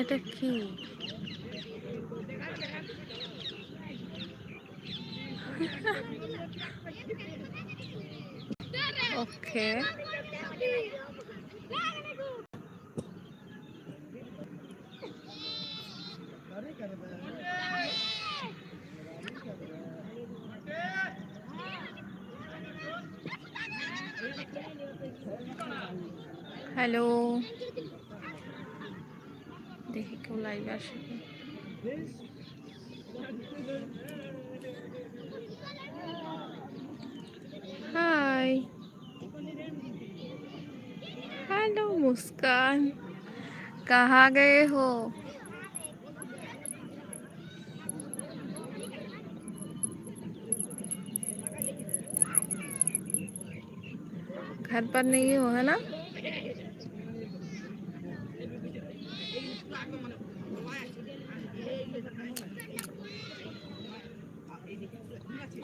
এটা কি? Okay. Hello. দেখি কেউ লাইভ আসে কি। हाय हेलो मुस्कान कहाँ गए हो घर पर नहीं हो है ना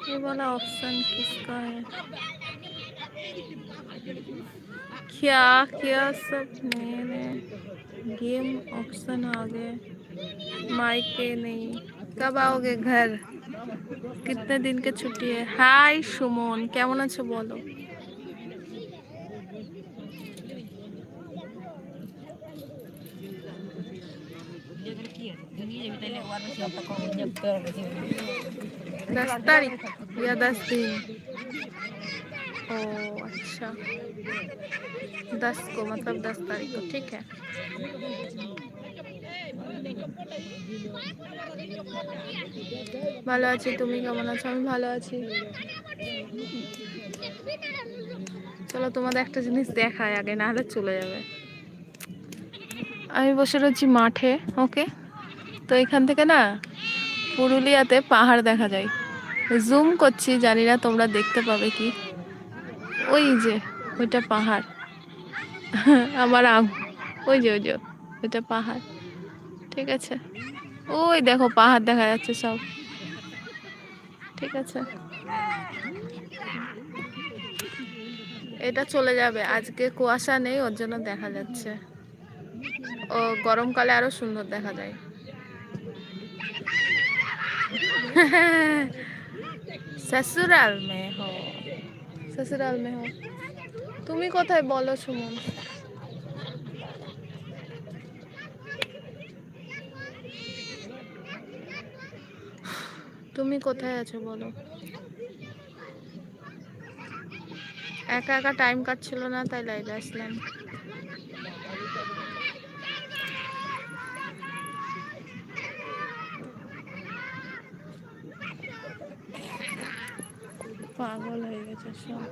ये वाला ऑप्शन किसका है क्या क्या सब नए नए गेम ऑप्शन आ गए माइक के नहीं कब आओगे घर कितने दिन के छुट्टी है हाय সুমন কেমন আছো বলো दस तारीख या दस दिन ओ अच्छा दस को मतलब दस तारीख को ठीक है ভালো আছি তুমি কেমন আছো আমি ভালো আছি চলো তোমাদের একটা জিনিস দেখায় আগে না হলে চলে যাবে আমি বসে রয়েছি মাঠে ওকে তো এখান থেকে না পুরুলিয়াতে পাহাড় দেখা যায় জুম করছি, জানি না তোমরা দেখতে পাবে কি। ওই যে, ওইটা পাহাড়। আমার আম, ওই যে ওই যে, ওইটা পাহাড়। ঠিক আছে। ওই দেখো, পাহাড় দেখা যাচ্ছে সব। ঠিক আছে। এটা চলে যাবে। আজকে কুয়াশা নেই, ওর জন্য দেখা যাচ্ছে। ও, গরমকালে আরও সুন্দর দেখা যায়। ससुराल में हो ससुराल में हो তুমি কোথায় বলো সুমন তুমি কোথায় আছো বলো একা একা টাইম কাটছিল না তাই লাইভে আসলাম পাগল হয়ে গেছে সব।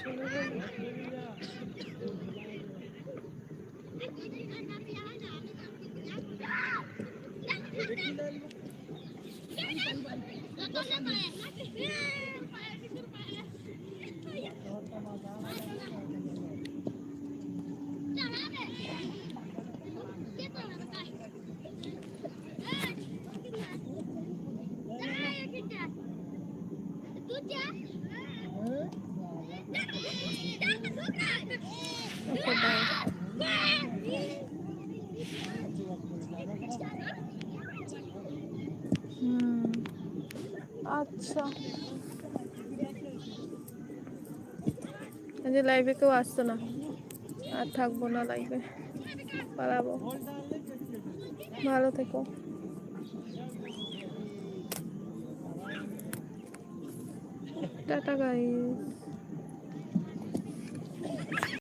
চলে ওকে বাই হুম আচ্ছা। আজ লাইভে কেউ আসতো না। আর থাকব না লাইভে পালাবো। ভালো থেকো। Tata guys